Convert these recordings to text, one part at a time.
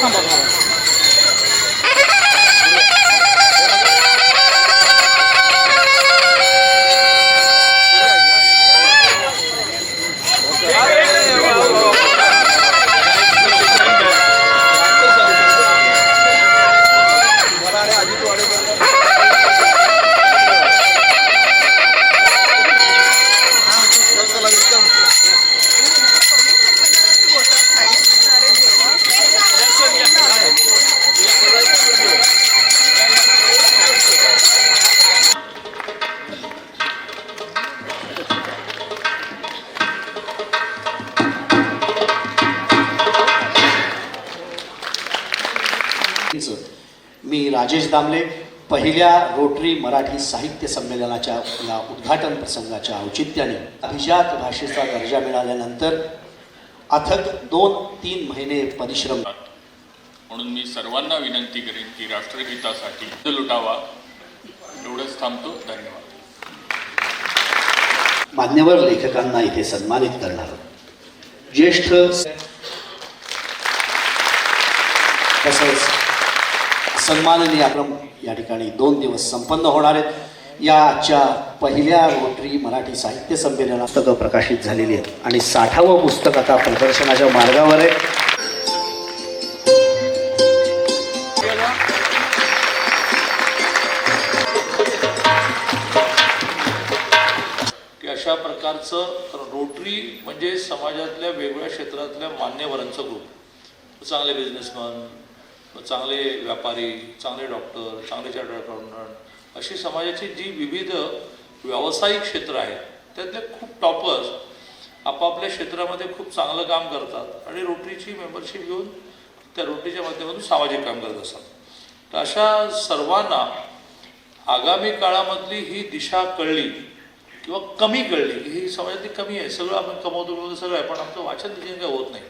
সম্ভব হবে। राजेश दामले. पहिल्या रोटरी मराठी साहित्य संमेलनाच्या या उद्घाटन प्रसंगाच्या औचित्याने अभिजात भाषेचा दर्जा मिळाल्यानंतर अथक दोन तीन महिने परिश्रम म्हणून मी सर्वांना विनंती करेन की राष्ट्रहितासाठी लुटावा. एवढंच थांबतो. धन्यवाद. मान्यवर लेखकांना इथे सन्मानित करणार ज्येष्ठ तसंच सन्माननीय आक्रम या ठिकाणी दोन दिवस संपन्न होणार आहेत. या आजच्या पहिल्या रोटरी मराठी साहित्य संमेलनात पुस्तकं प्रकाशित झालेली आहेत. आणि साठावं पुस्तक आता प्रदर्शनाच्या मार्गावर आहे. की अशा प्रकारचं रोटरी म्हणजे समाजातल्या वेगवेगळ्या क्षेत्रातल्या मान्यवरांचं ग्रुप चांगले बिझनेसमॅन चांगले व्यापारी चांगले डॉक्टर चांगले चार्टर्ड अकाउंटंट अशी समाजाची जी विविध व्यावसायिक क्षेत्र आहेत त्यातले खूप टॉपर्स आपापल्या क्षेत्रामध्ये खूप चांगलं काम करतात आणि रोटरीची मेंबरशिप घेऊन त्या रोटरीच्या माध्यमातून सामाजिक काम करत असतात. तर अशा सर्वांना आगामी काळामधली ही दिशा कळली किंवा कमी कळली की ही समाजातली कमी आहे सगळं आपण कमवतो बिमवतो सगळं आहे पण आमचं वाचन दिशेने काय होत नाही.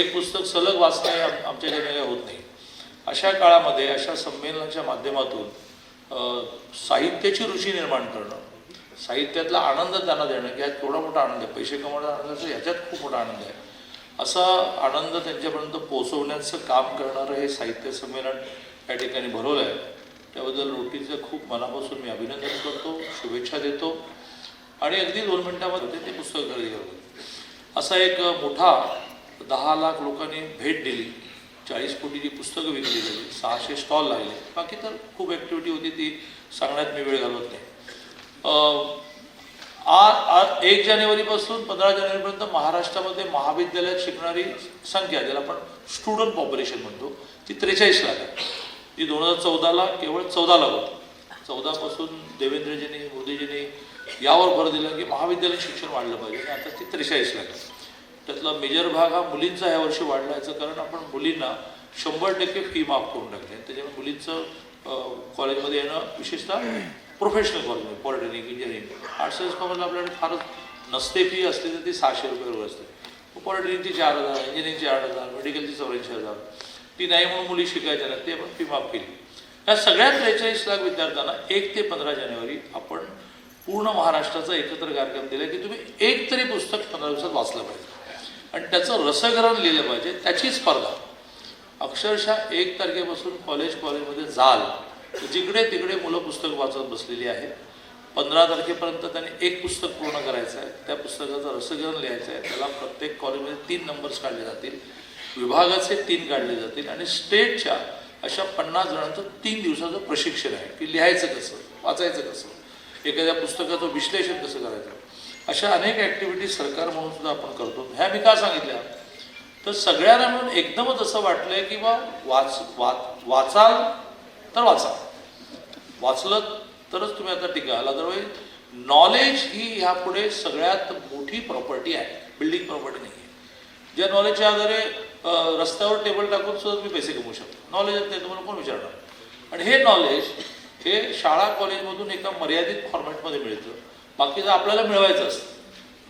एक पुस्तक सलग वाचणं हे आम- आमच्या काही काय होत नाही. अशा काळामध्ये अशा संमेलनाच्या माध्यमातून साहित्याची रुची निर्माण करणं साहित्यातला आनंद त्यांना देणं की यात थोडा मोठा आनंद आहे पैसे कमवण्याचा आनंद ह्याच्यात खूप मोठा आनंद आहे. असा आनंद त्यांच्यापर्यंत पोचवण्याचं काम करणारं हे साहित्य संमेलन या ठिकाणी भरवलं आहे. त्याबद्दल रोटीचं खूप मनापासून मी अभिनंदन करतो शुभेच्छा देतो आणि अगदी दोन मिनटामध्ये ते पुस्तक खरेदी करतो. असा एक मोठा दहा लाख लोकांनी भेट दिली. चाळीस कोटीची पुस्तकं विकली गेली सहाशे स्टॉल लागले. बाकी तर खूप ॲक्टिव्हिटी होती ती सांगण्यात मी वेळ घालवत नाही. आ आज एक जानेवारीपासून पंधरा जानेवारीपर्यंत महाराष्ट्रामध्ये महाविद्यालयात शिकणारी संख्या ज्याला आपण स्टुडंट पॉप्युलेशन म्हणतो ती त्रेचाळीस लाख आहे. ती दोन हजार चौदाला केवळ चौदा लाख होती. चौदापासून देवेंद्रजींनी मोदीजींनी यावर भर दिला की महाविद्यालयीन शिक्षण वाढलं पाहिजे आणि आता ती त्रेचाळीस लाख आहे. त्यातला मेजर भाग हा मुलींचा ह्या वर्षी वाढला याचं कारण आपण मुलींना शंभर टक्के फी माफ करून टाकली. त्याच्यामुळे मुलींचं कॉलेजमध्ये येणं विशेषतः professional college polytechnic engineering arts science कॉलेजला आपल्याकडे फारच नसते फी असते तर ती सहाशे रुपये असते. पॉलिटेक्निकची चार हजार इंजिनिअरिंगची आठ हजार मेडिकलची चौऱ्याऐंशी हजार. ती नाही म्हणून मुली शिकायच्या ना ते आपण फी माफ केली. या सगळ्या त्रेचाळीस लाख विद्यार्थ्यांना एक ते पंधरा जानेवारी आपण पूर्ण महाराष्ट्राचा एकत्र कार्यक्रम दिला की तुम्ही एक तरी पुस्तक पंधरा दिवसात वाचलं पाहिजे. आणि त्याचं रसग्रहण लिहिलं पाहिजे त्याची स्पर्धा. अक्षरशः एक तारखेपासून कॉलेज कॉलेजमध्ये जाल. जिकडे तिकडे मुलं पुस्तक वाचत बसलेली आहेत. पंधरा तारखेपर्यंत त्यांनी एक पुस्तक पूर्ण करायचं आहे. त्या पुस्तकाचं रसग्रहण लिहायचं आहे. त्याला प्रत्येक कॉलेजमध्ये तीन नंबर्स काढले जातील. विभागाचे तीन काढले जातील. आणि स्टेटच्या अशा पन्नास जणांचं तीन दिवसाचं प्रशिक्षण आहे. की लिहायचं कसं वाचायचं कसं एखाद्या पुस्तकाचं विश्लेषण कसं करायचं. अशा अनेक ॲक्टिव्हिटी सरकार म्हणून सुद्धा आपण करतो. ह्या मी का सांगितल्या? तर सगळ्यांना म्हणून एकदमच असं वाटलंय की बा वाच वाच वाचाल तर वाचा. वाचलं तरच तुम्ही आता टिकाल अदरवाईज नॉलेज ही ह्यापुढे सगळ्यात मोठी प्रॉपर्टी आहे. बिल्डिंग प्रॉपर्टी नाही आहे ज्या नॉलेजच्या आधारे रस्त्यावर टेबल टाकून सुद्धा तुम्ही पैसे कमवू शकता. नॉलेज नाही तुम्हाला कोण विचारणार? आणि हे नॉलेज हे शाळा कॉलेजमधून एका मर्यादित फॉर्मॅटमध्ये मिळतं. बाकीचं आपल्याला मिळवायचं असतं.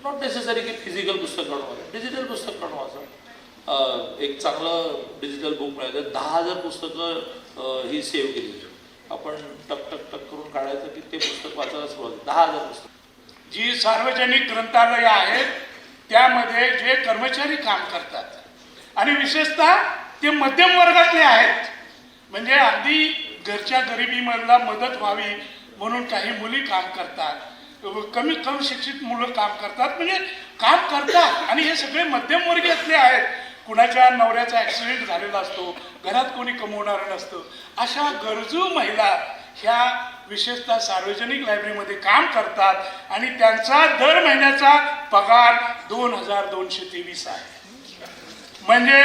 नॉट नेसेसरी की फिजिकल पुस्तक काढून वाचा. डिजिटल पुस्तक काढून वाचा. एक चांगलं डिजिटल बुक मिळायचं. दहा हजार पुस्तकं ही सेव्ह केली आपण टक टक टक करून काढायचं की ते पुस्तक वाचायला सुरुवात दहा हजार पुस्तक. जी सार्वजनिक ग्रंथालयं आहेत त्यामध्ये जे कर्मचारी काम करतात आणि विशेषतः ते मध्यम वर्गातले आहेत म्हणजे अगदी घरच्या गरिबीमधला मदत व्हावी म्हणून काही मुली काम करतात कमी कम शिक्षित मुलं काम करतात म्हणजे काम करतात. आणि हे सगळे मध्यमवर्गीयातले आहेत. कुणाच्या नवऱ्याचा ॲक्सिडेंट झालेला असतो घरात कोणी कमवणारं नसतं. अशा गरजू महिला ह्या विशेषतः सार्वजनिक लायब्ररीमध्ये काम करतात आणि त्यांचा दर महिन्याचा पगार दोन हजार दोनशे तेवीस आहे. म्हणजे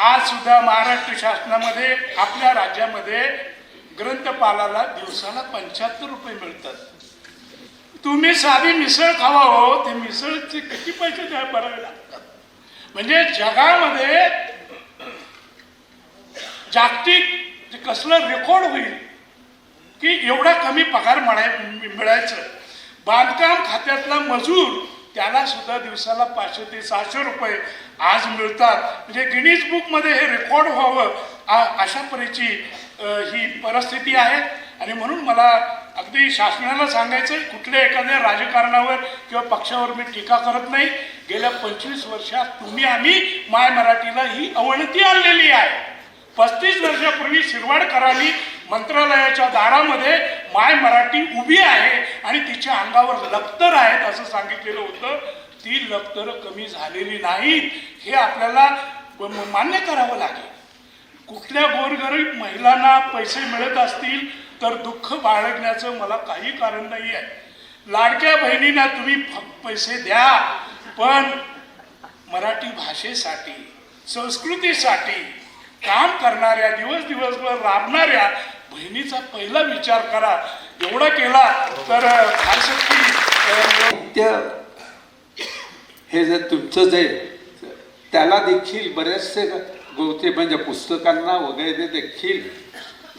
आज सुद्धा महाराष्ट्र शासनामध्ये आपल्या राज्यामध्ये ग्रंथपालाला दिवसाला पंच्याहत्तर रुपये मिळतात. तुम्ही साधी मिसळ खावा हो. ते मिसळचे किती पैसे त्या भरावे लागतात म्हणजे जगामध्ये जागतिक जे कसलं रेकॉर्ड होईल की एवढा कमी पगार म्हणाय मिळायचं. बांधकाम खात्यातला मजूर त्याला सुद्धा दिवसाला पाचशे ते सहाशे रुपये आज मिळतात. म्हणजे गिनीज बुकमध्ये हे रेकॉर्ड व्हावं आ- अशा परीची ही परिस्थिती आहे. आणि म्हणून मला अगदी शासनाला सांगायचं कुठल्या एखाद्या राजकारणावर किंवा पक्षावर मी टीका करत नाही. गेल्या पंचवीस वर्षात तुम्ही आम्ही माय मराठीला ही अवनती आणलेली आहे. पस्तीस वर्षापूर्वी शिरवाडकरांनी मंत्रालयाच्या दारामध्ये माय मराठी उभी आहे आणि तिच्या अंगावर लप्तर आहेत असं सांगितलेलं होतं. ती लक्तर कमी झालेली नाहीत. हे आपल्याला मान्य करावं लागेल. कुठल्या गोरगरीब महिलांना पैसे मिळत असतील तर दुःख बाळगण्याचं मला काही कारण नाही आहे लाडक्या बहिणींना तुम्ही फ- पैसे द्या पण मराठी भाषेसाठी संस्कृतीसाठी काम करणाऱ्या दिवस दिवसभर राबणाऱ्या बहिणीचा पहिला विचार करा. एवढा केला तर अ, हे जर तुमचं जे त्याला देखील बरेचसे गोवते म्हणजे पुस्तकांना वगैरे देखील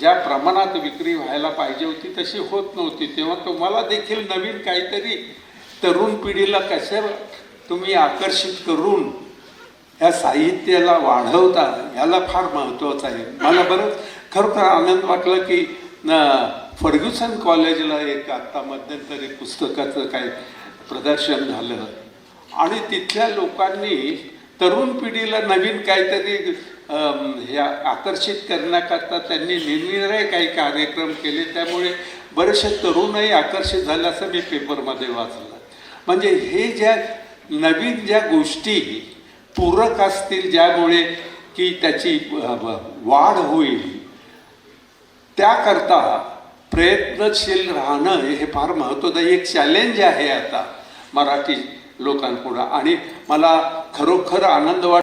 ज्या प्रमाणात विक्री व्हायला पाहिजे होती तशी होत नव्हती. तेव्हा तुम्हाला देखील नवीन काहीतरी तरुण पिढीला कशा तुम्ही आकर्षित करून ह्या साहित्याला वाढवता याला फार महत्त्वाचं आहे. मला बरंच खरोखर आनंद वाटला की फर्ग्युसन कॉलेजला एक आत्ता मध्यंतरी पुस्तकाचं काय प्रदर्शन झालं. आणि तिथल्या लोकांनी तरुण पिढीला नवीन काहीतरी अम, हे आकर्षित करण्याकरता त्यांनी निरनिराळे काही कार्यक्रम केले. त्यामुळे बरेचसे तरुणही आकर्षित झाले असं मी पेपरमध्ये वाचलं. म्हणजे हे ज्या नवीन ज्या गोष्टी पूरक असतील ज्यामुळे की त्याची वाढ होईल त्याकरता प्रयत्नशील राहणं हे फार महत्त्वाचं. एक चॅलेंज आहे आता मराठी लोकांपुढं. आणि मला खरोखर आनंद वाट